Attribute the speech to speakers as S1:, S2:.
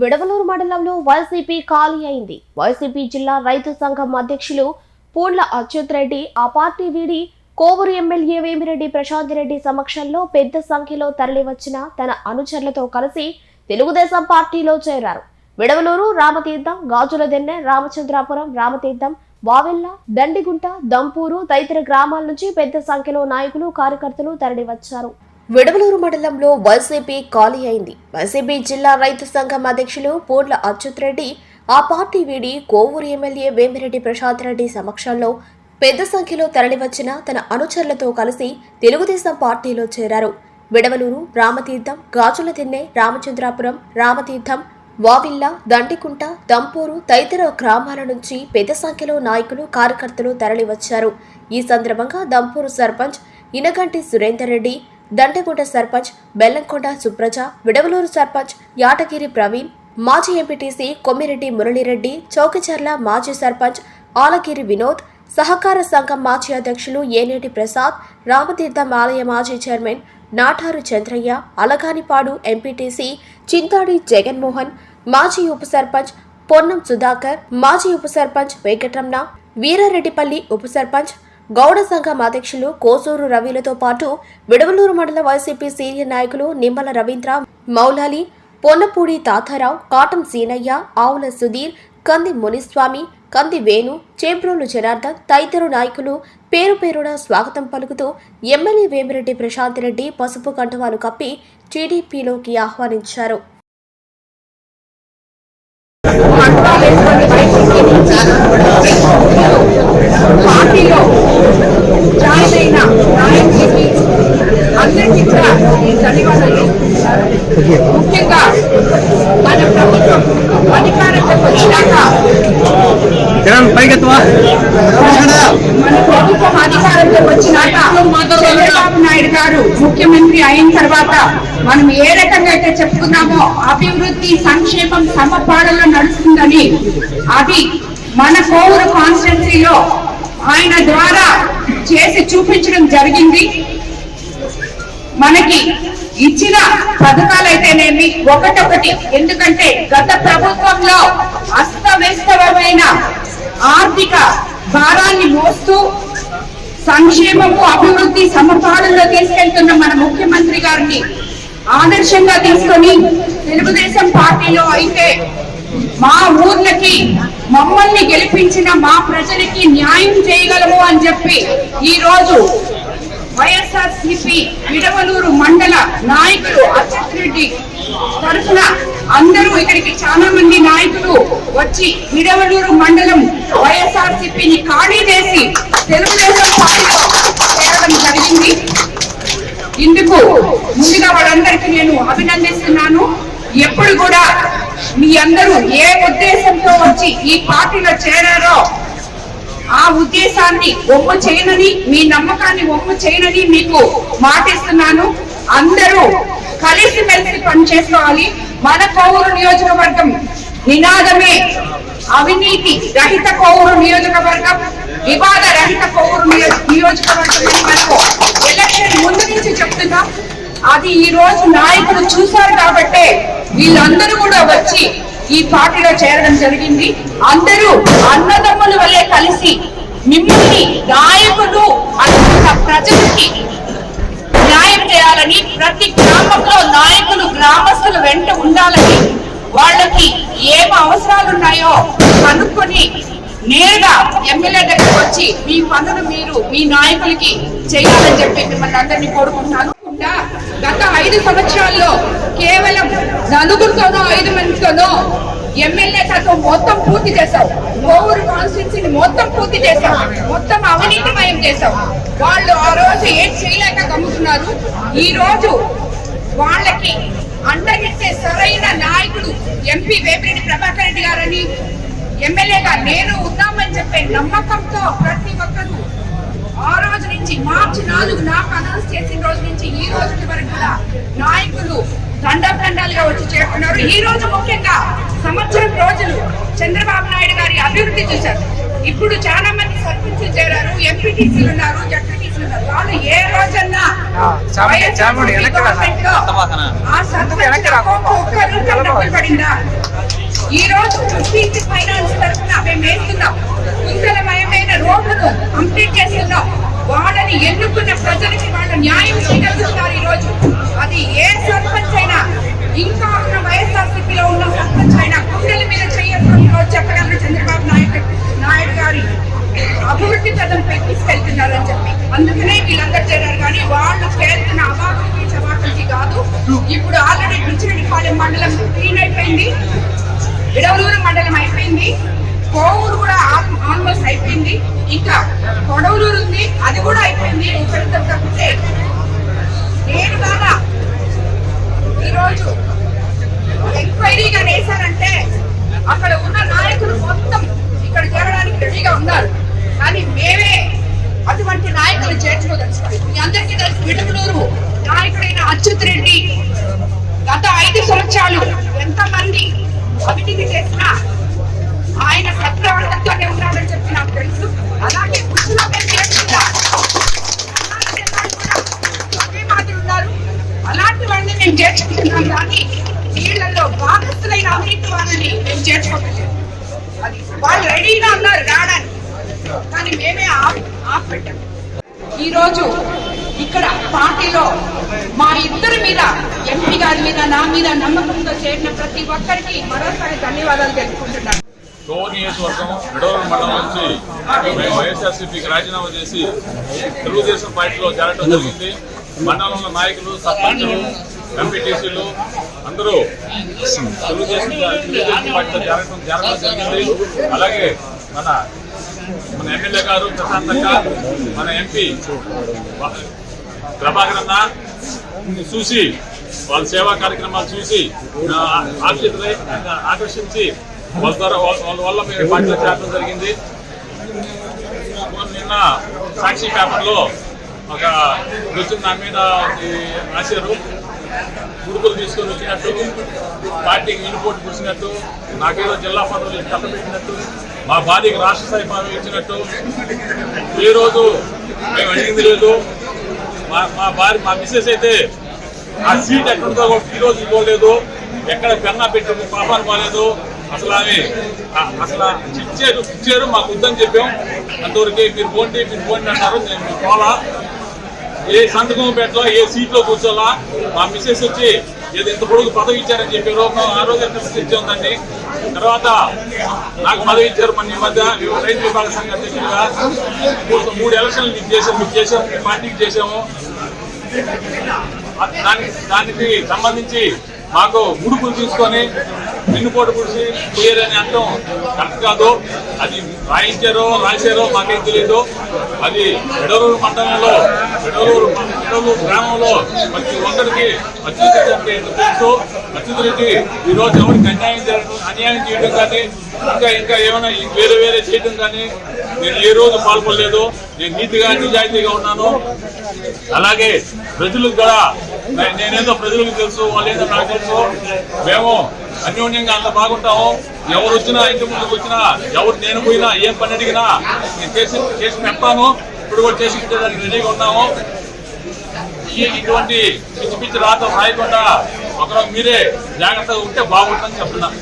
S1: విడవలూరు మండలంలో వైసీపీ ఖాళీ అయింది. వైసీపీ జిల్లా రైతు సంఘం అధ్యక్షులు పూండ్ల అచ్యుత్ రెడ్డి ఆ పార్టీ వీడి కోవూరు ఎమ్మెల్యే వేమిరెడ్డి ప్రశాంత్ రెడ్డి సమక్షంలో పెద్ద సంఖ్యలో తరలివచ్చిన తన అనుచరులతో కలిసి తెలుగుదేశం పార్టీలో చేరారు. విడవలూరు రామతీర్థం గాజుల దెన్నె రామచంద్రాపురం రామతీర్థం వావెల్ల దండిగుంట దంపూరు తదితర గ్రామాల నుంచి పెద్ద సంఖ్యలో నాయకులు కార్యకర్తలు తరలివచ్చారు. విడవలూరు మండలంలో వైసీపీ ఖాళీ అయింది. వైసీపీ జిల్లా రైతు సంఘం అధ్యక్షులు పూర్ల అచ్యుత్ రెడ్డి ఆ పార్టీ వీడి కోవూరు ఎమ్మెల్యే వేమిరెడ్డి ప్రశాంత్ రెడ్డి సమక్షంలో పెద్ద సంఖ్యలో తరలివచ్చిన తన అనుచరులతో కలిసి తెలుగుదేశం పార్టీలో చేరారు. విడవలూరు రామతీర్థం గాజుల తిన్నె రామచంద్రాపురం రామతీర్థం వావిల్ల దండికుంట దంపూరు తదితర గ్రామాల నుంచి పెద్ద సంఖ్యలో నాయకులు కార్యకర్తలు తరలివచ్చారు. ఈ సందర్భంగా దంపూరు సర్పంచ్ ఇనగంటి సురేందర్ రెడ్డి దండగుంట సర్పంచ్ బెల్లంకొండ సుప్రజ విడవలూరు సర్పంచ్ యాటగిరి ప్రవీణ్ మాజీ ఎంపీటీసీ కొమ్మిరెడ్డి మురళిరెడ్డి చౌకచర్ల మాజీ సర్పంచ్ ఆలగిరి వినోద్ సహకార సంఘం మాజీ అధ్యక్షులు ఏనేటి ప్రసాద్ రామతీర్థం ఆలయ మాజీ చైర్మన్ నాటారు చంద్రయ్య అలగానిపాడు ఎంపీటీసీ చింతాడి జగన్మోహన్ మాజీ ఉప సర్పంచ్ పొన్నం సుధాకర్ మాజీ ఉప సర్పంచ్ వెంకటరమణ వీరారెడ్డిపల్లి ఉప సర్పంచ్ గౌడ సంఘం అధ్యక్షులు కోసూరు రవిలతో పాటు విడవలూరు మండల వైసీపీ సీనియర్ నాయకులు నిమ్మల రవీంద్ర మౌలాలి పొన్నపూడి తాతారావు కాటం సీనయ్య ఆవుల సుధీర్ కంది మునిస్వామి కంది వేణు చేబ్రోలు జనార్దన్ తదితర నాయకులు పేరు పేరున స్వాగతం పలుకుతూ ఎమ్మెల్యే వేమిరెడ్డి ప్రశాంత్ రెడ్డి పసుపు కంటవాలు కప్పి టీడీపీలోకి ఆహ్వానించారు
S2: పార్టీలో అందరికీ కూడా ఈ ధన్యవాదాలు. ముఖ్యంగా మన ప్రభుత్వం అధికారంలోకి వచ్చినాక మన ప్రభుత్వం అధికారంలోకి వచ్చినాక చంద్రబాబు నాయుడు గారు ముఖ్యమంత్రి అయిన తర్వాత మనం ఏ రకంగా అయితే చెప్పుకున్నామో అభివృద్ధి సంక్షేమం సమపాడలో నడుస్తుందని అది మన కోవూరు కాన్స్టిట్యున్సీలో ఆయన ద్వారా చేసి చూపించడం జరిగింది. మనకి ఇచ్చిన పథకాలైతేనేమి ఒకటొకటి. ఎందుకంటే గత ప్రభుత్వంలో అస్తవ్యస్తమైన ఆర్థిక భారాన్ని మోస్తూ సంక్షేమము అభివృద్ధి సమపాలనలో తీసుకెళ్తున్న మన ముఖ్యమంత్రి గారిని ఆదర్శంగా తీసుకొని తెలుగుదేశం పార్టీలో అయితే మా ఊర్లకి మమ్మల్ని గెలిపించిన మా ప్రజలకి న్యాయం చేయగలము అని చెప్పి ఈ రోజు వైఎస్ఆర్ సిపి విడవలూరు మండల నాయకులు అచ్యుత్ రెడ్డి తరఫున అందరూ ఇక్కడికి చాలా మంది నాయకులు వచ్చి విడవలూరు మండలం వైఎస్ఆర్ సిపిని ఖాళీ చేసి తెలుగుదేశం పార్టీలో చేరడం జరిగింది. ఇందుకు ముందుగా వాళ్ళందరికీ నేను అభినందిస్తున్నాను. ఎప్పుడు కూడా అందరూ ఏ ఉద్దేశంతో వచ్చి ఈ పార్టీలో చేరారో ఆ ఉద్దేశాన్ని ఒమ్ము చేయనని మీ నమ్మకాన్ని ఒమ్ము చేయనని మీకు మాటిస్తున్నాను. అందరూ కలిసి మెలిసి పనిచేసుకోవాలి. మన కోవూరు నియోజకవర్గం నినాదమే. అవినీతి రహిత కోవూరు నియోజకవర్గం వివాద రహిత కోవూరు నియోజకవర్గం మనకు ఎలక్షన్ ముందు నుంచి చెప్తున్నా. అది ఈ రోజు నాయకులు చూశారు కాబట్టే వీళ్ళందరూ కూడా వచ్చి ఈ పార్టీలో చేరడం జరిగింది. అందరూ అన్నదమ్ముల వల్లే కలిసి మిమ్మల్ని నాయకులు అనుకున్న ప్రజలకి న్యాయం చేయాలని ప్రతి గ్రామంలో నాయకులు గ్రామస్తుల వెంట ఉండాలని వాళ్ళకి ఏం అవసరాలు ఉన్నాయో కనుక్కొని నేరుగా ఎమ్మెల్యే దగ్గరకు వచ్చి మీ పనులు మీరు మీ నాయకులకి చేయాలని చెప్పి మిమ్మల్ని అందరినీ కోరుకుంటున్నాను. గత ఐదు సంవత్సరాల్లో కేవలం నలుగురితోనో ఐదు మందితోనో ఎమ్మెల్యే తత్వం మొత్తం పూర్తి చేశావు. కోవూరు కాన్స్టిట్యున్సీని మొత్తం పూర్తి చేశావు. మొత్తం అవినీతిమయం చేశావు. వాళ్ళు ఆ రోజు ఏం చేయలేక గమ్ముతున్నారు ఈ రోజు వాళ్ళకి అండగిట్టే సరైన నాయకుడు ఎంపీ వేపిరెడ్డి ప్రభాకర్ రెడ్డి గారని ఎమ్మెల్యేగా నేను ఉన్నామని చెప్పే నమ్మకంతో ప్రతి ఒక్కరూ ఆ రోజు నుంచి మార్చి నాలుగు నాకు అనౌన్స్ చేసిన రోజు నుంచి ఈ రోజు వరకు కూడా నాయకులు దండదండాలుగా వచ్చి చేరుకున్నారు ఈ రోజు ముఖ్యంగా సంవత్సరం రోజులు చంద్రబాబు నాయుడు గారి అభివృద్ధి చూశారు. ఇప్పుడు చాలా మంది సర్పంచులు చేరారు ఎంపీటీసీలు ఉన్నారు జడ్పీటీసీలు చేస్తున్నారు వాళ్ళు ఏ రోజన్నా? ఆ సర్పంచ్ పడిందా? ఈ రోజు ఫైనాన్స్ తరఫున మేము వేస్తున్నాం. కుంతలమయమైన రోడ్లను కంప్లీట్ చేస్తున్నాం. వాళ్ళని ఎన్నుకున్న ప్రజలకి వాళ్ళ న్యాయం చేయగలుగుతున్నారు ఈ రోజు అది ఏ సర్పంచ్ అయినా ఇంకా ఉన్న వైఎస్ఆర్సీపీలో ఉన్న సర్పంచ్ అయినా గుండెల మీద చేయడం చెప్పగలరు చంద్రబాబు నాయుడు నాయుడు గారి అభివృద్ధి పదంపై అని చెప్పి. అందుకనే వీళ్ళందరూ చేరారు కానీ వాళ్ళు పేర్కొన్న అవాకులకి చవాకులకి కాదు. ఇప్పుడు ఆల్రెడీ బిచ్చిరెడ్డిపాలెం మండలం క్లీన్ అయిపోయింది. విడవలూరు మండలం అయిపోయింది. కోవూరు కూడా ఆల్మోస్ట్ అయిపోయింది. ఇంకా కొడవలూరు ఉంది అది కూడా అయిపోయింది. ఇక్కడితో తప్పితే నేను కాదా? ఈరోజు ఎంక్వైరీగా వేశానంటే అక్కడ ఉన్న నాయకులు మొత్తం ఇక్కడ చేరడానికి రెడీగా ఉన్నారు. కానీ మేమే అటువంటి నాయకులు చేర్చుకోదలుచుకోలేదు. మీ అందరికీ తెలుసు విడుగులూరు నాయకుడైన అచ్యుత్ రెడ్డి గత ఐదు సంవత్సరాలు ఎంతమంది అవినీతి చేసినా ఆయన సత్ప్రవర్తనతోనే ఉన్నాడని చెప్పి నాకు తెలుసు. అలాగే గుర్తులో అలాంటి వాళ్ళు మాదిరి ఉన్నారు. అలాంటి వాళ్ళని మేము చేర్చుకుంటున్నాం కానీ వీళ్ళల్లో భాగస్థులైన అవినీతి వాళ్ళని మేము చేర్చుకోలేదు అది వాళ్ళు రెడీగా ఉన్నారు రావడానికి. కానీ మేమే ఆప్ ఆపెట్టాం ఈరోజు ఇక్కడ పార్టీలో మా ఇద్దరి మీద ఎంపీ గారి మీద నా మీద నమ్మకంతో చేరిన ప్రతి ఒక్కరికి మరోసారి ధన్యవాదాలు తెలుపుకుంటున్నాను.
S3: కోవూరు నియోజకవర్గం విడవరం మండలం నుంచి మేము వైఎస్ఆర్సీపీకి రాజీనామా చేసి తెలుగుదేశం పార్టీలో చేరడం జరిగింది. మండలంలో నాయకులు సర్పంచులు ఎంపీటీసీలు అందరూ తెలుగుదేశం తెలుగుదేశం పార్టీలో చేరడం చేరడం జరిగింది. అలాగే మన మన ఎమ్మెల్యే గారు ప్రశాంత్ మన ఎంపీ ప్రభాకర్ అన్న చూసి వాళ్ళ సేవా కార్యక్రమాలు చూసి ఆకర్షితులై ఆకర్షించి వాళ్ళ ద్వారా వాళ్ళ వాళ్ళ వల్ల మేము పార్టీలో చేరడం జరిగింది. నిన్న సాక్షి పేపర్లో ఒక వచ్చిన నా మీద రాశారు. గుడుకులు తీసుకొని వచ్చినట్టు పార్టీకి వెనుపోటు కూర్చున్నట్టు నాకేదో జిల్లా పదవులు కట్టబెట్టినట్టు మా భార్యకి రాష్ట్ర స్థాయి పదవి ఇచ్చినట్టు. ఏ రోజు మేము అడిగింది లేదు. మా మా భార్య మా మిస్సెస్ అయితే ఆ సీట్ ఎక్కడుందో ఈరోజు రోజు ఇవ్వలేదు ఎక్కడ పెన్నా పెట్టి పాపాలు పోలేదు. అసలు ఆమె అసలు ఇచ్చారు ఇచ్చారు మాకు వద్దని చెప్పాం. అంతవరకే మీరు పోండి మీరు పోండి అన్నారు నేను మీరు పోలా. ఏ సంతకం పెట్టాలా ఏ సీట్లో కూర్చోలా మా మిస్సెస్ వచ్చి ఏదో ఇంత పొడుగు పదవి ఇచ్చారని చెప్పి మా ఆరోగ్య పరిస్థితి ఉందండి. తర్వాత నాకు పదవి ఇచ్చారు మన ఈ మధ్య. రైతు విభాగ సంఘ అధ్యక్షులుగా మూడు- మూడు ఎలక్షన్లు మీకు చేసాము మీకు చేసాము మీ పార్టీకి చేసాము దానికి దానికి సంబంధించి మాకు ముడుపులు తీసుకొని వెన్నుపోటు పుడిచి పోయారని అంటాం కరెక్ట్ కాదు. అది రాయించారో రాశారో మాకేం తెలియదు అది విడలూరు మండలంలో విడలూరు విడలూరు గ్రామంలో ప్రతి ఒక్కరికి అచ్యుత్ తెలుసు. అచ్యుత్ ఈరోజు ఈ రోజు ఎవరికి అన్యాయం చేయడం అన్యాయం చేయడం కానీ ఇంకా ఇంకా ఏమైనా వేరే వేరే చేయడం కానీ నేను ఏ రోజు పాల్గొనలేదు నేను నీతిగా నిజాయితీగా ఉన్నాను. అలాగే ప్రజలకు కూడా నేనేదో ప్రజలకు తెలుసు వాళ్ళేదో నాకు తెలుసు. మేము అన్యోన్యంగా అంత బాగుంటాము ఎవరు వచ్చినా ఇంటి ముందుకు వచ్చినా ఎవరు నేను పోయినా ఏం పని అడిగినా నేను చేసి చేసి పెడతాను. ఇప్పుడు కూడా చేసి పెట్టేదానికి రెడీగా ఉన్నాము. ఇటువంటి పిచ్చి పిచ్చి రాత రాయకుండా ఒకరు మీరే జాగ్రత్తగా ఉంటే బాగుంటుందని చెప్తున్నా.